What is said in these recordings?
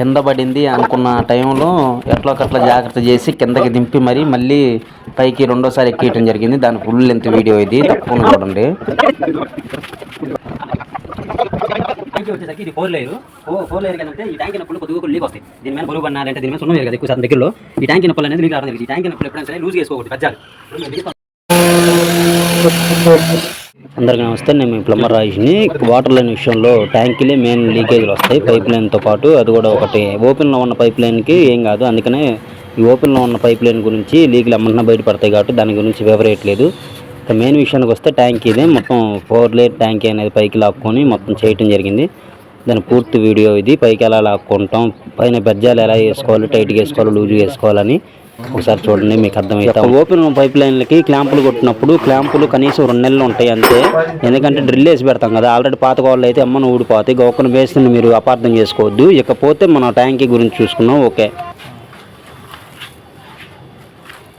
కింద పడింది అనుకున్న టైంలో ఎట్లా ఒకట్లా జాగ్రత్త చేసి కిందకి దింపి మరి మళ్ళీ పైకి రెండోసారి ఎక్కియటం జరిగింది. దాని ఫుల్ లెంత్ వీడియో ఇది. తప్పకుండా చూడండి. ట్యాంక్ వచ్చేసరికి ఇది ఫోర్ లేయర్ ఫోర్ లేయర్ అంటే ఈ ట్యాంక్ నొప్పులు కొద్దిగా లీక్ వస్తాయి. దీని మీద బరువు పడినా అన్నారంటే దీని మీద సున్నం కదా. ఎక్కువ శాతం దగ్గరలో ఈ ట్యాంక్ నొప్పులు అనేది లీక్ రావడం జరిగింది ఈ ట్యాంక్ నొప్పులు ఎప్పుడైనా సరే లూజ్ చేసుకోకూడదు. పెద్దాలు అందరికీ నమస్తే నేను మీ ప్లంబర్ రాజుని వాటర్ లైన్ విషయంలో ట్యాంకీలే మెయిన్ లీకేజ్లు వస్తాయి పైప్ లైన్తో పాటు. అది కూడా ఒకటి. ఓపెన్లో ఉన్న పైప్ లైన్కి ఏం కాదు అందుకనే ఈ ఓపెన్లో ఉన్న పైప్ లైన్ గురించి లీకులు ఎమ్మన్నా బయటపడతాయి కాబట్టి దాని గురించి వివరేయట్లేదు. ఇక మెయిన్ విషయానికి వస్తే ట్యాంక్ ఇదే. మొత్తం ఫోర్ లేయర్ ట్యాంక్ అనేది పైకి లాక్కొని మొత్తం చేయటం జరిగింది. దాని పూర్తి వీడియో ఇది. పైకి ఎలా లాక్కుంటాం పైన బెజ్జాలు ఎలా వేసుకోవాలి టైట్గా వేసుకోవాలి లూజ్గా వేసుకోవాలని ఒకసారి చూడండి మీకు అర్థమవుతా ఓపెన్ పైప్ లైన్లకి క్లాంపులు కొట్టినప్పుడు క్లాంపులు కనీసం రెండు నెలలు ఉంటాయి అంతే. ఎందుకంటే డ్రిల్ వేసి పెడతాం కదా ఆల్రెడీ పాత కోళ్ళు అయితే అమ్మను ఊడిపోతాయి గోకను వేస్తుంది మీరు అపార్థం చేసుకోవద్దు. ఇకపోతే మన ట్యాంకీ గురించి చూసుకున్నాం ఓకే.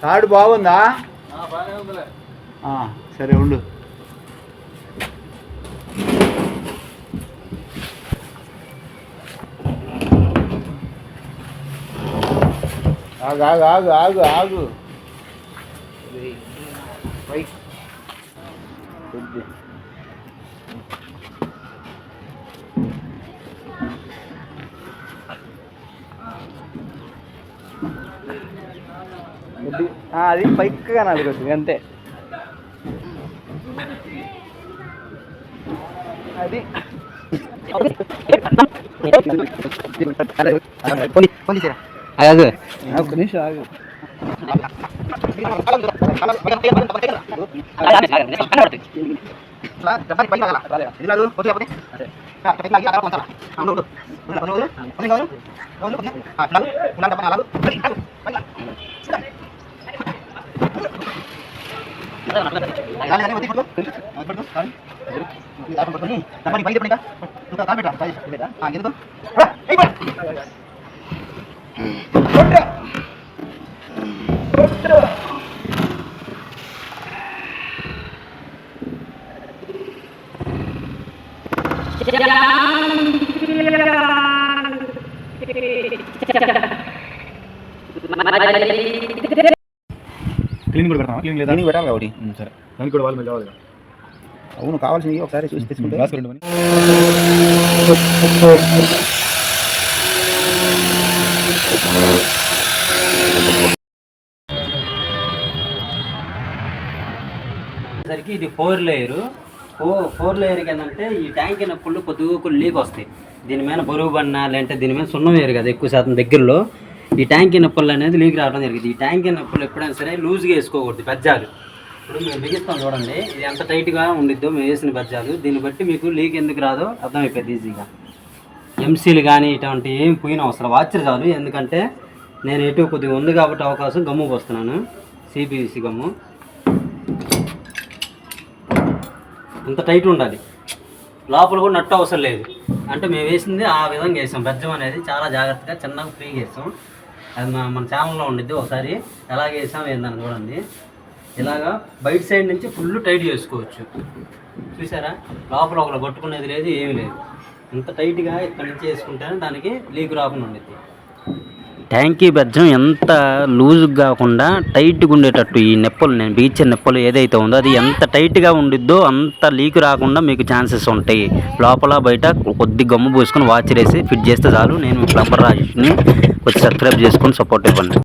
తాడు బాగుందా? ఆ, సరే ఉండు. ఆగు ఆగు ఆగు ఆగు ఆగు పైకి. కొద్ది. కొద్ది. ఆ, అది పైకి కనాలి కొద్దిగా అంతే అది అలాగే ఒక్క నిమిషం ఆగు క్లీనింగ్ కూడా పెడతాం క్లీనింగ్ లేదా? దీనికి పెట్టాలి కాబట్టి. సరే. దానికి కూడా వాళ్ళు మీరు కావాలి అవును కావాల్సినవి ఒకసారి చూసి తెచ్చుకుంటే. వచ్చేసరికి ఇది four layer four four layer ఏంటంటే ఈ ట్యాంక్ అయినప్పుడు కొద్దిగా లీక్ వస్తాయి. దీని మీద బరువు బన్నా లేదంటే దీని మీద సున్నం వేరు కదా ఎక్కువ శాతం దగ్గరలో. ఈ ట్యాంక్ నప్పులు అనేది లీక్ రావడం జరిగింది. ఈ ట్యాంక్ అయినప్పుడు ఎప్పుడైనా సరే లూజ్గా వేసుకోకూడదు బజ్జాలు. ఇప్పుడు మేము బిగిస్తాం చూడండి ఇది ఎంత టైట్గా ఉండిద్దో మేము వేసిన బజ్జాలు. దీన్ని బట్టి మీకు లీక్ ఎందుకు రాదో అర్థమైపోయింది ఈజీగా ఎంసీలు కానీ ఇటువంటి ఏం పోయిన అవసరం వాచర్ చాలు. ఎందుకంటే నేను ఎటు కొద్దిగా ఉంది కాబట్టి అవకాశం గమ్ము పోస్తున్నాను సిపిసి గమ్ము. ఇంత టైట్ ఉండాలి. లోపల కూడా నట్టు అవసరం లేదు. అంటే మేము వేసింది ఆ విధంగా వేసాం. బెజ్జం అనేది చాలా జాగ్రత్తగా చిన్నగా ఫ్రీగా వేసాం. అది మన మన ఛానల్లో ఉండిద్ది ఒకసారి. ఎలాగ వేసాం ఏందని చూడండి ఇలాగా బయట సైడ్ నుంచి ఫుల్ టైట్ చేసుకోవచ్చు. చూసారా? లోపల ఒకరు కొట్టుకునేది లేదు ఏమీ లేదు. ఇంత టైట్గా ఇక్కడ నుంచి వేసుకుంటేనే దానికి లీక్ రాకుండా ఉండిద్ది. ట్యాంకీ బెజ్జం ఎంత లూజ్ కాకుండా టైట్గా ఉండేటట్టు ఈ నెప్పలు నేను బీచ్ నెప్పలు ఏదైతే ఉందో అది ఎంత టైట్గా ఉండిద్దో అంత లీక్ రాకుండా మీకు ఛాన్సెస్ ఉంటాయి. లోపల బయట కొద్ది గమ్ము పోసుకొని వాచ్ వేసి ఫిట్ చేస్తే చాలు. నేను ప్లంబర్ రాజుని వచ్చి సబ్స్క్రైబ్ చేసుకొని సపోర్ట్ ఇవ్వండి.